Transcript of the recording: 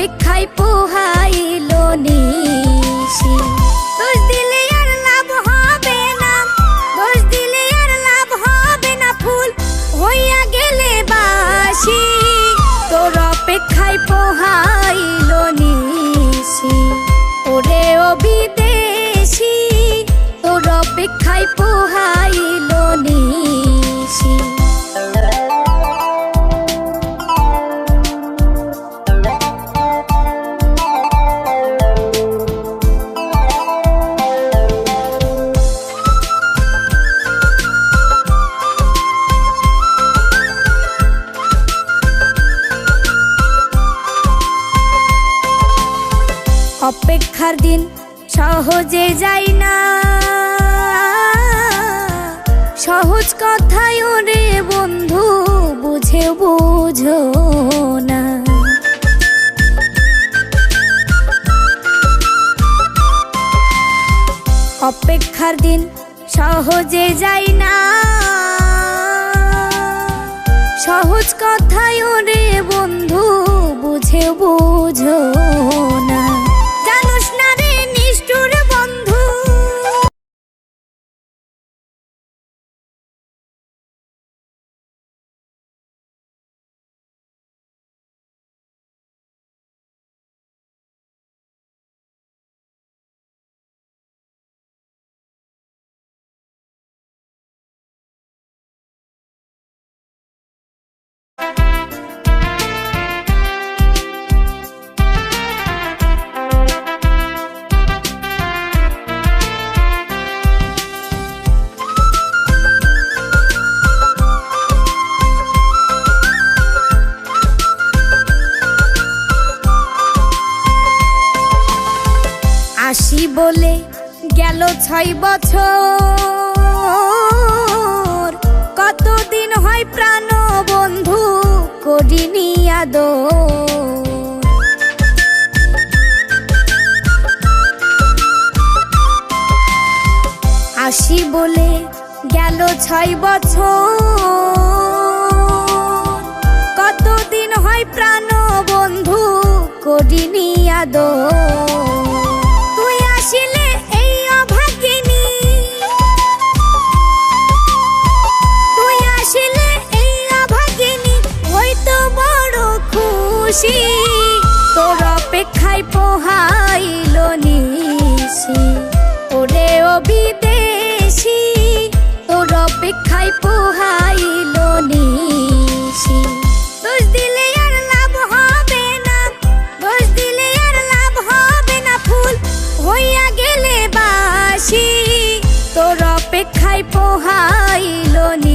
অপেক্ষায় পোহাইল নিশি। দোষ দিলে আর লাভ হবে না, দোষ দিলে আর লাভ হবে না ফুল হইয়া গেলে বাসি। তোর অপেক্ষায় পোহাইল নিশি, ওরে ও বিদেশি তোর অপেক্ষায় পোহাইল নিশি। অপেক্ষার দিন সহজে যাই না। সহজ কথায় ওরে বন্ধু বুঝে বুঝো না। অপেক্ষার দিন সহজে যাই না। সহজ কথায় ওরে বন্ধু বুঝে বুঝো আসি বলে গেল ছয় বছর। কতদিন হয় প্রাণ বন্ধু করিনি আদর। আসি বলে গেল ছয় বছর। কতদিন হয় প্রাণ বন্ধু করিনি আদর। খুশি তোর অপেক্ষায় পোহাইল নিশি। ওরে ও তোর অপেক্ষায় পোহাইল নিশি। দিলে আর লাভ হবে না দিলে আর লাভ হবে না ফুল হইয়া গেলে তোর পোহাইল নিশি